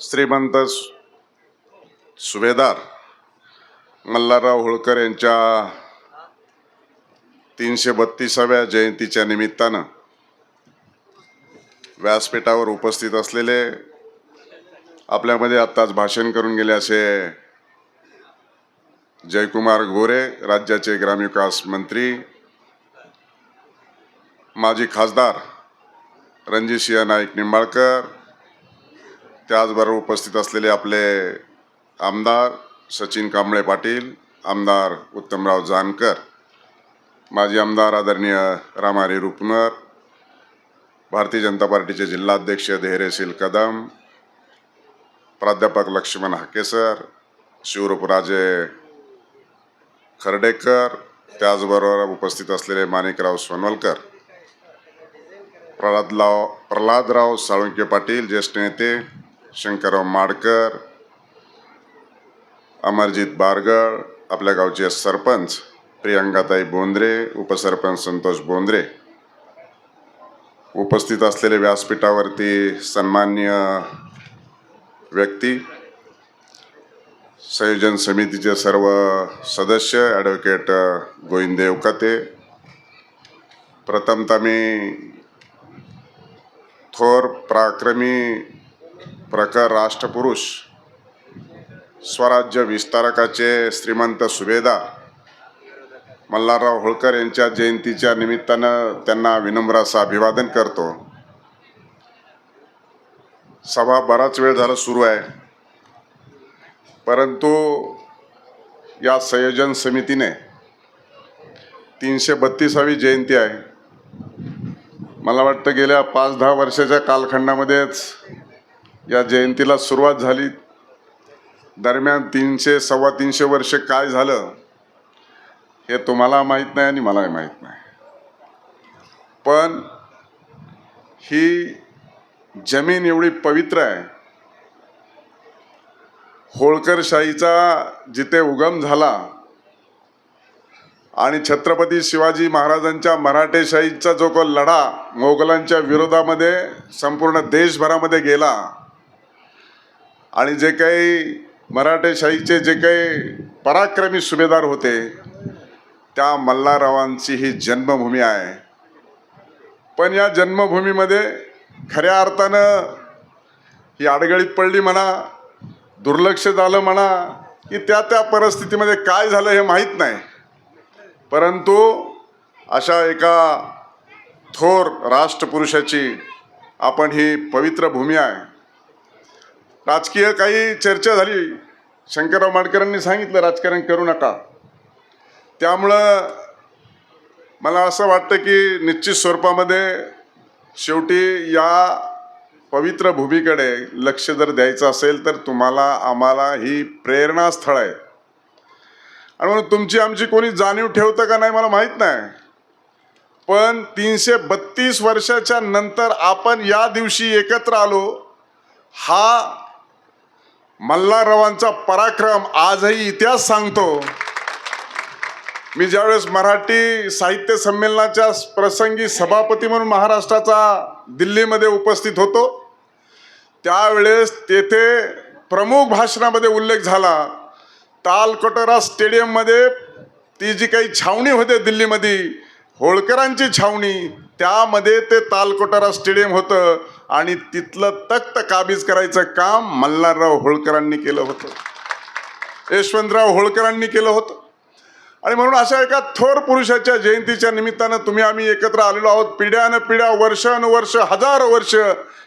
श्रीमंत सु- सुभेदार मल्हारराव होळकर यांच्या तीनशे बत्तीसाव्या जयंतीच्या निमित्तानं व्यासपीठावर उपस्थित असलेले आपल्यामध्ये आत्ताच भाषण करून गेले असे जयकुमार गोरे राज्याचे ग्रामविकास मंत्री माजी खासदार रणजितसिंह नाईक निंबाळकर त्याचबरोबर उपस्थित असलेले आपले आमदार सचिन कांबळे पाटील आमदार उत्तमराव जानकर माजी आमदार आदरणीय रामारी रुपनर भारतीय जनता पार्टीचे जिल्हाध्यक्ष धैर्यशील कदम प्राध्यापक लक्ष्मण हाकेसर शिवरूपराजे खर्डेकर त्याचबरोबर उपस्थित असलेले माणिकराव सोनवलकर प्रल्हादराव प्रल्हादराव साळुंके पाटील ज्येष्ठ नेते शंकरराव माडकर अमरजित बारगळ आपल्या गावचे सरपंच प्रियंकाताई बोंद्रे उपसरपंच संतोष बोंद्रे. उपस्थित असलेले व्यासपीठावरती सन्मान्य व्यक्ती संयोजन समितीचे सर्व सदस्य ॲडव्होकेट गोविंद कते प्रथमतः मी थोर पराक्रमी प्रखर राष्ट्रपुरुष स्वराज्य विस्तारकाचे श्रीमंत सुभेदार मल्हारराव होळकर यांच्या जयंतीच्या निमित्तानं त्यांना विनम्र असं अभिवादन करतो. सभा बराच वेळ झाला सुरू आहे. परंतु या संयोजन समितीने तीनशे बत्तीसावी जयंती आहे. मला वाटतं गेल्या पाच दहा वर्षाच्या कालखंडामध्येच या जयंतीला सुरुवात झाली. दरम्यान तीनशे सव्वा तीनशे वर्ष काय झालं हे तुम्हाला माहीत नाही आणि मलाही माहीत नाही. पण ही जमीन एवढी पवित्र आहे. होळकरशाहीचा जिथे उगम झाला आणि छत्रपती शिवाजी महाराजांच्या मराठेशाहीचा जो को लढा मोगलांच्या विरोधामध्ये संपूर्ण देशभरामध्ये गेला आणि जे काही मराठेशाहीचे जे काही पराक्रमी सुभेदार होते त्या मल्हाररावांची ही जन्मभूमी आहे. पण या जन्मभूमीमध्ये खऱ्या अर्थानं ही आडगळीत पडली म्हणा दुर्लक्ष झालं म्हणा की त्या त्या परिस्थितीमध्ये काय झालं हे माहीत नाही. परंतु अशा एका थोर राष्ट्रपुरुषाची आपण ही पवित्र भूमी आहे. राजकीय काही चर्चा झाली. शंकरराव माडकरांनी सांगितलं राजकारण करू नका. त्यामुळं मला असं वाटतं की निश्चित स्वरूपामध्ये शेवटी या पवित्र भूमीकडे लक्ष जर द्यायचं असेल तर तुम्हाला आम्हाला ही प्रेरणास्थळ आहे. आणि म्हणून तुमची आमची कोणी जाणीव ठेवतं का नाही मला माहीत नाही. पण तीनशे बत्तीस वर्षाच्या नंतर आपण या दिवशी एकत्र आलो हा मल्हाररावांचा पराक्रम आजही इतिहास सांगतो. मी ज्यावेळेस मराठी साहित्य संमेलनाच्या प्रसंगी सभापती म्हणून महाराष्ट्राचा दिल्लीमध्ये उपस्थित होतो त्यावेळेस तेथे प्रमुख भाषणामध्ये उल्लेख झाला. तालकटोरा स्टेडियममध्ये ती जी काही छावणी होते दिल्लीमध्ये होळकरांची छावणी. त्यामध्ये ते तालकोटारा स्टेडियम होतं आणि तिथलं तख्त काबीज करायचं काम मल्हारराव होळकरांनी केलं होतं. यशवंतराव होळकरांनी केलं होतं. आणि म्हणून अशा एका थोर पुरुषाच्या जयंतीच्या निमित्तानं तुम्ही आम्ही एकत्र आलेलो आहोत. पिढ्यानं पिढ्या वर्षानुवर्ष हजारो वर्ष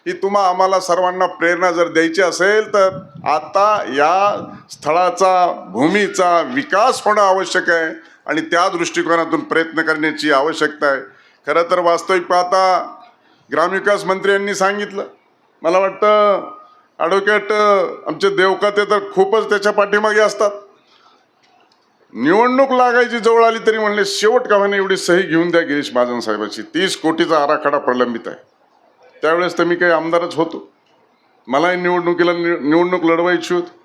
ही तुम्हा आम्हाला सर्वांना प्रेरणा जर द्यायची असेल तर आता या स्थळाचा भूमीचा विकास होणं आवश्यक आहे. आणि त्या दृष्टिकोनातून प्रयत्न करण्याची आवश्यकता आहे. खरं तर वास्तविक पाहता ग्रामविकास मंत्री यांनी सांगितलं. मला वाटतं ॲडव्होकेट आमचे देवकाते तर खूपच त्याच्या पाठीमागे असतात. निवडणूक लागायची जवळ आली तरी म्हणले शेवट कामाने एवढी सही घेऊन द्या गिरीश महाजन साहेबाची. तीस कोटीचा आराखडा प्रलंबित आहे. त्यावेळेस तर मी काही आमदारच होतो. मलाही निवडणुकीला निवडणूक लढवायची होती.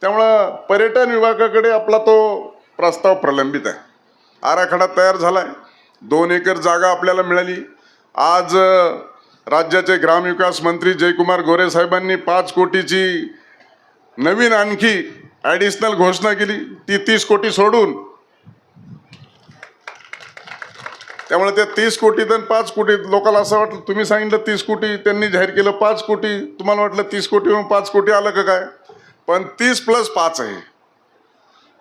त्यामुळं पर्यटन विभागाकडे आपला तो प्रस्ताव प्रलंबित आहे. आराखडा तयार झाला आहे दोन एकर जागा आपल्याला मिळाली. आज राज्याचे ग्रामविकास मंत्री जयकुमार गोरे साहेबांनी पाच कोटीची नवीन आणखी ॲडिशनल घोषणा केली. ती तीस कोटी सोडून. त्यामुळे त्या तीस कोटी तर पाच कोटी लोकांना असं वाटलं तुम्ही सांगितलं तीस कोटी त्यांनी जाहीर केलं पाच कोटी तुम्हाला वाटलं तीस कोटी पाच कोटी आलं का काय? पण तीस प्लस पाच आहे.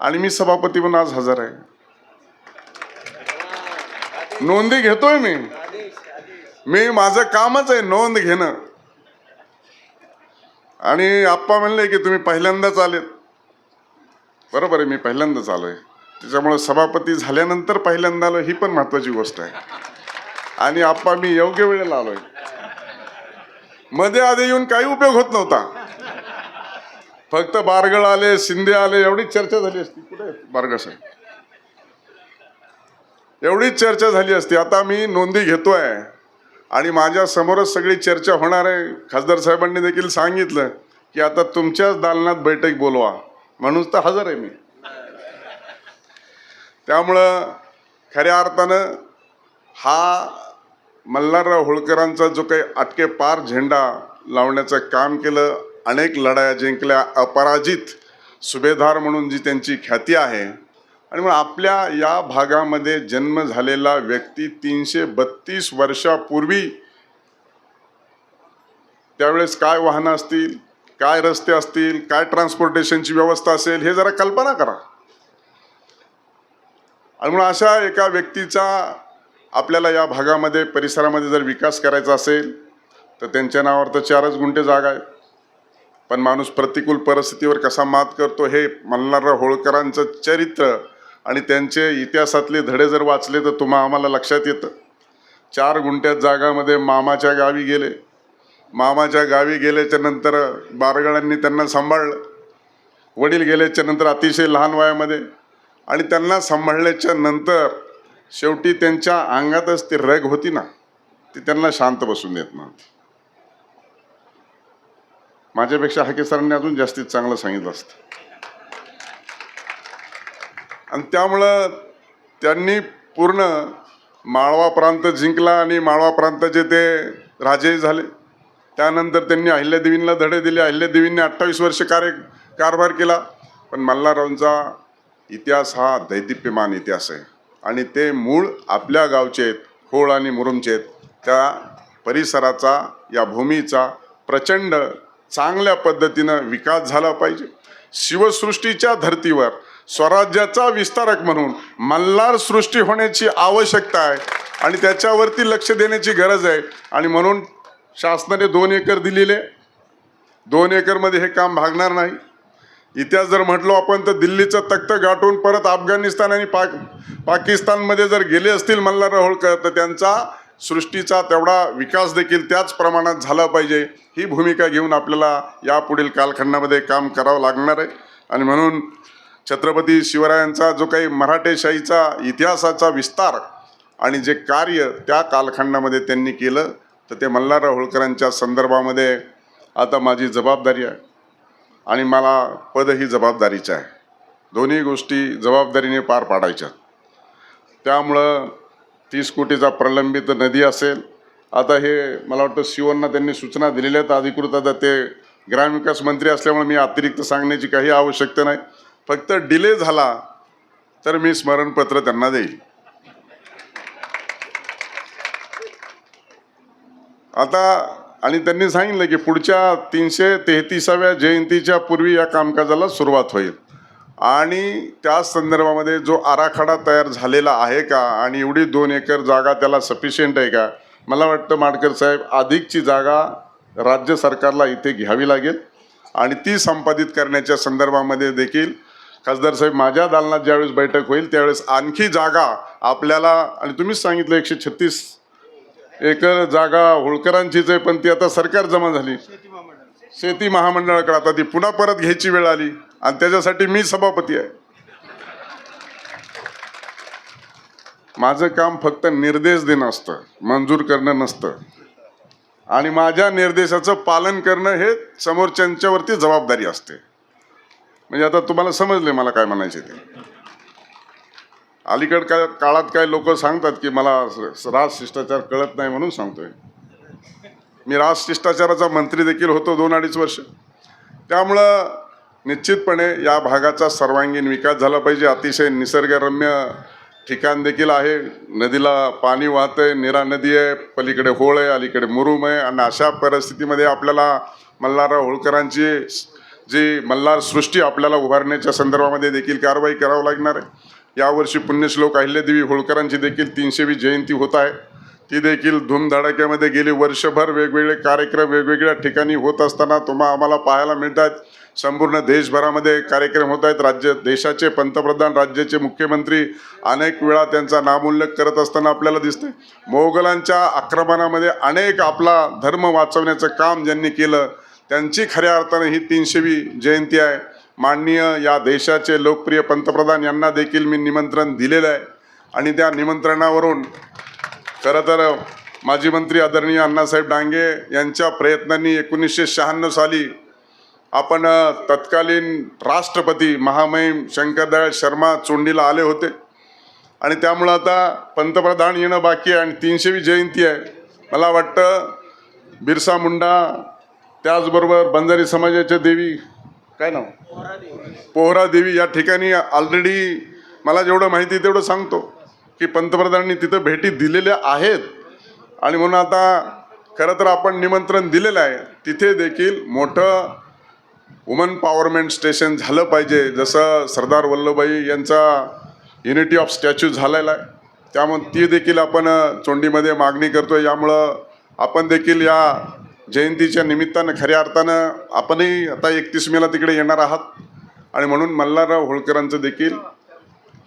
आणि मी सभापती म्हणून आज हजर आहे. नोंदी घेतोय मी. मी माझं कामच आहे नोंद घेणं. आणि आप्पा म्हणले की तुम्ही पहिल्यांदाच आलेत. बरोबर आहे मी पहिल्यांदाच आलोय. त्याच्यामुळे सभापती झाल्यानंतर पहिल्यांदा आलो ही पण महत्वाची गोष्ट आहे. आणि आप्पा मी योग्य वेळेला आलोय. मध्ये आधी येऊन काही उपयोग होत नव्हता. फक्त बारगळ आले शिंदे आले एवढीच चर्चा झाली असती. कुठे? बारगळ साहेब. एवढीच चर्चा झाली असती. आता मी नोंदी घेतोय. आणि माझ्या समोरच सगळी चर्चा होणार आहे. खासदार साहेबांनी देखील सांगितलं की आता तुमच्याच दालनात बैठक बोलवा. म्हणून तर हजर आहे मी. त्यामुळं खऱ्या अर्थानं हा मल्हारराव होळकरांचा जो काही अटके पार झेंडा लावण्याचं काम केलं अनेक लढाया जिंकल्या अपराजित सुभेदार म्हणून जी त्यांची ख्याती आहे. आणि मग आपल्या या भागामध्ये जन्म झालेला व्यक्ती तीनशे बत्तीस वर्षापूर्वी त्यावेळेस काय वाहनं असतील काय रस्ते असतील काय ट्रान्सपोर्टेशनची व्यवस्था असेल हे जरा कल्पना करा. आणि म्हणून अशा एका व्यक्तीचा आपल्याला या भागामध्ये परिसरामध्ये जर विकास करायचा असेल तर त्यांच्या नावावर तर चारच गुंठे जागा आहेत. पण माणूस प्रतिकूल परिस्थितीवर कसा मात करतो हे मल्हारराव होळकरांचं चरित्र आणि त्यांचे इतिहासातले धडे जर वाचले तर तुम्हा आम्हाला लक्षात येतं. चार गुंठ्यात जागामध्ये मामाच्या गावी गेले. मामाच्या गावी गेल्याच्यानंतर बारगळांनी त्यांना सांभाळलं. वडील गेल्याच्यानंतर अतिशय लहान वयामध्ये आणि त्यांना सांभाळल्याच्या नंतर शेवटी त्यांच्या अंगातच ती रग होती ना ती त्यांना शांत बसून देत नव्हती. माझ्यापेक्षा हाके सरांनी अजून जास्तीत चांगलं सांगितलं असतं. आणि त्यामुळं त्यांनी पूर्ण माळवा प्रांत जिंकला आणि माळवा प्रांताचे ते राजे झाले. त्यानंतर त्यांनी अहिल्यादेवींना धडे दिले. अहिल्यादेवींनी अठ्ठावीस वर्ष कार्य कारभार केला. पण मल्हाररावांचा इतिहास हा दैदिप्यमान इतिहास आहे. आणि ते मूळ आपल्या गावचे आहेत होळ आणि मुरुमचे आहेत. त्या परिसराचा या भूमीचा प्रचंड चांगल्या पद्धतीनं विकास झाला पाहिजे. शिवसृष्टीच्या धर्तीवर स्वराज्याचा विस्तारक म्हणून मल्हार सृष्टी होण्याची आवश्यकता आहे आणि त्याच्यावरती लक्ष देण्याची गरज आहे. आणि म्हणून शासनाने दोन एकर दिलेले दोन एकरमध्ये हे काम भागणार नाही. इतिहास जर म्हटलो आपण तर दिल्लीचं तख्त गाठून परत अफगाणिस्तान आणि पाक पाकिस्तानमध्ये जर गेले असतील मल्हार होळकर तर त्यांचा सृष्टीचा तेवढा विकास देखील त्याच प्रमाणात झाला पाहिजे ही भूमिका घेऊन आपल्याला यापुढील कालखंडामध्ये काम करावं लागणार आहे. आणि म्हणून छत्रपती शिवरायांचा जो काही मराठेशाहीचा इतिहासाचा विस्तार आणि जे कार्य त्या कालखंडामध्ये त्यांनी केलं तर ते मल्हारराव होळकरांच्या संदर्भामध्ये आता माझी जबाबदारी आहे आणि मला पद ही जबाबदारीचं आहे. दोन्ही गोष्टी जबाबदारीने पार पाडायच्या. त्यामुळं तीस कोटीचा प्रलंबित नदी असेल. आता हे मला वाटतं शिवांना त्यांनी सूचना दिलेल्या आहेत. अधिकृत आता ते ग्रामविकास मंत्री असल्यामुळे मी अतिरिक्त सांगण्याची काही आवश्यकता नाही. फक्त डिले झाला तर मी स्मरणपत्र त्यांना देईल. आता आणि त्यांनी सांगितलं की पुढच्या तीनशे तेहतीसाव्या जयंतीच्या पूर्वी या कामकाजाला सुरुवात होईल. आणि त्या संदर्भामध्ये जो आराखडा तयार झालेला आहे का? आणि एवढी दोन एकर जागा त्याला सफिशियंट आहे का? मला वाटतं माडकर साहेब अधिकची जागा राज्य सरकारला इथे घ्यावी लागेल. आणि ती संपादित करण्याच्या संदर्भामध्ये देखील खासदार साहेब माझ्या दालनात ज्यावेळेस बैठक होईल त्यावेळेस आणखी जागा आपल्याला आणि तुम्हीच सांगितलं एकशे छत्तीस एकर जागा होळकरांचीच आहे पण ती आता सरकार जमा झाली. शेती महामंडळाकडे आता ती पुन्हा परत घ्यायची वेळ आली. आणि त्याच्यासाठी मी सभापती आहे. माझं काम फक्त निर्देश देणं असतं मंजूर करणं नसतं. आणि माझ्या निर्देशाचं पालन करणं हे समोरच्यांच्यावरती जबाबदारी असते. म्हणजे आता तुम्हाला समजले मला काय म्हणायचे ते. अलीकड काय काळात काय लोक सांगतात की मला राज शिष्टाचार कळत नाही म्हणून सांगतोय. मी राज शिष्टाचाराचा मंत्री देखील होतो दोन अडीच वर्ष. त्यामुळं निश्चितपणे या भागाचा सर्वांगीण विकास झाला पाहिजे. अतिशय निसर्गरम्य ठिकाण देखील आहे. नदीला पाणी वाहतंय निरा नदी आहे पलीकडे होळ आहे अलीकडे मुरुम आहे आणि अशा परिस्थितीमध्ये आपल्याला मल्हारराव होळकरांची जी मल्हार सृष्टी आपल्याला उभारण्याच्या संदर्भामध्ये देखील कारवाई करावं लागणार आहे. यावर्षी पुण्यश्लोक अहिल्यादेवी होळकरांची देखील तीनशेवी जयंती होत आहे. ती देखील धूमधडाक्यामध्ये गेली. वर्षभर वेगवेगळे कार्यक्रम वेगवेगळ्या ठिकाणी होत असताना तुम्हा आम्हाला पाहायला मिळतात. संपूर्ण देशभरामध्ये कार्यक्रम होत आहेत. राज्य देशाचे पंतप्रधान राज्याचे मुख्यमंत्री अनेक वेळा त्यांचा नामोल्लेख करत असताना आपल्याला दिसते मोगलांच्या आक्रमणामध्ये अनेक आपला धर्म वाचवण्याचं काम ज्यांनी केलं त्यांची खऱ्या अर्थाने ही तीनशेवी जयंती आहे. माननीय या देशाचे लोकप्रिय पंतप्रधान यांना देखील मी निमंत्रण दिलेलं आहे. आणि त्या निमंत्रणावरून खरं तर माजी मंत्री आदरणीय अण्णासाहेब डांगे यांच्या प्रयत्नांनी एकोणीसशे शहाण्णव साली आपण तत्कालीन राष्ट्रपती महामहिम शंकरदयाळ शर्मा चोंडीला आले होते. आणि त्यामुळं आता पंतप्रधान येणं बाकी आहे आणि तीनशेवी जयंती आहे. मला वाटतं बिरसा मुंडा त्याचबरोबर बंजारी समाजाच्या देवी काय नाव? पोहरा देवी. या ठिकाणी ऑलरेडी मला जेवढं माहिती आहे तेवढं सांगतो. की पंतप्रधानांनी तिथं भेटी दिलेल्या आहेत. आणि म्हणून आता खरं तर आपण निमंत्रण दिलेलं आहे. तिथे देखील मोठं वुमन पॉवरमेंट स्टेशन झालं पाहिजे. जसं सरदार वल्लभभाई यांचा युनिटी ऑफ स्टॅच्यू झालेला आहे. त्यामुळे ती देखील आपण चोंडीमध्ये मागणी करतो यामुळं आपण देखील या जयंतीच्या निमित्तानं खऱ्या अर्थानं आपणही आता एकतीस मेला तिकडे येणार आहात. आणि म्हणून मल्हारराव होळकरांचं देखील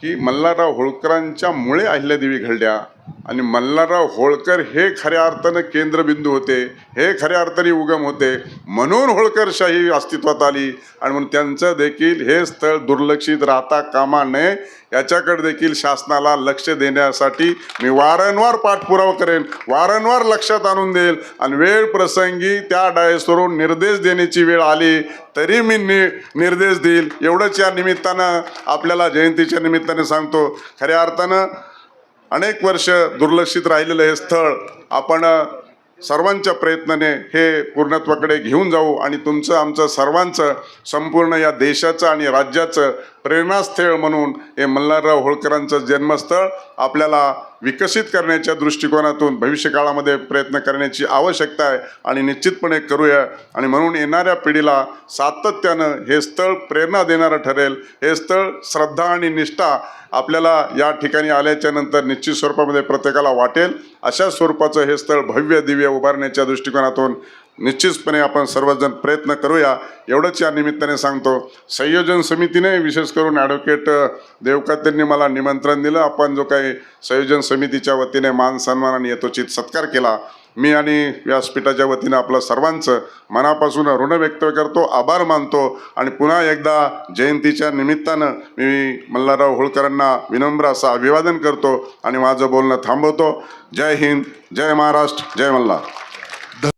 की मल्हारराव होळकरांच्यामुळे अहिल्यादेवी घडल्या. आणि मल्हारराव होळकर हे खऱ्या अर्थानं केंद्रबिंदू होते. हे खऱ्या अर्थाने उगम होते. म्हणून होळकरशाही अस्तित्वात आली. आणि म्हणून त्यांचं देखील हे स्थळ दुर्लक्षित राहता कामा नये. याच्याकडे देखील शासनाला लक्ष देण्यासाठी मी वारंवार पाठपुरावा करेन. वारंवार लक्षात आणून देईल. आणि वेळ प्रसंगी त्या डायसवरून निर्देश देण्याची वेळ आली तरी मी नि निर्देश देईल. एवढंच या निमित्तानं आपल्याला जयंतीच्या निमित्ताने सांगतो. खऱ्या अर्थानं अनेक वर्ष दुर्लक्षित राहिलेलं हे स्थळ आपण सर्वांच्या प्रयत्नाने हे पूर्णत्वाकडे घेऊन जाऊ आणि तुमचं आमचं सर्वांचं संपूर्ण या देशाचं आणि राज्याचं प्रेरणास्थळ म्हणून हे मल्हारराव होळकरांचं जन्मस्थळ आपल्याला विकसित करण्याच्या दृष्टिकोनातून भविष्यकाळामध्ये प्रयत्न करण्याची आवश्यकता आहे आणि निश्चितपणे करूया. आणि म्हणून येणाऱ्या पिढीला सातत्यानं हे स्थळ प्रेरणा देणारं ठरेल. हे स्थळ श्रद्धा आणि निष्ठा आपल्याला या ठिकाणी आल्याच्यानंतर निश्चित स्वरूपामध्ये प्रत्येकाला वाटेल. अशा स्वरूपाचं हे स्थळ भव्य दिव्य उभारण्याच्या दृष्टिकोनातून निश्चितपणे आपण सर्वजण प्रयत्न करूया. एवढंच या निमित्ताने सांगतो. संयोजन समितीने विशेष करून ॲडव्होकेट देवकातेंनी मला निमंत्रण दिलं. आपण जो काही संयोजन समितीच्या वतीने मान सन्मान आणि यथोचित सत्कार केला मी आणि व्यासपीठाच्या वतीनं आपलं सर्वांचं मनापासून ऋण व्यक्त करतो आभार मानतो आणि पुन्हा एकदा जयंतीच्या निमित्तानं मी मल्हारराव होळकरांना विनम्र असं अभिवादन करतो आणि माझं बोलणं थांबवतो. जय हिंद जय महाराष्ट्र जय मल्हार.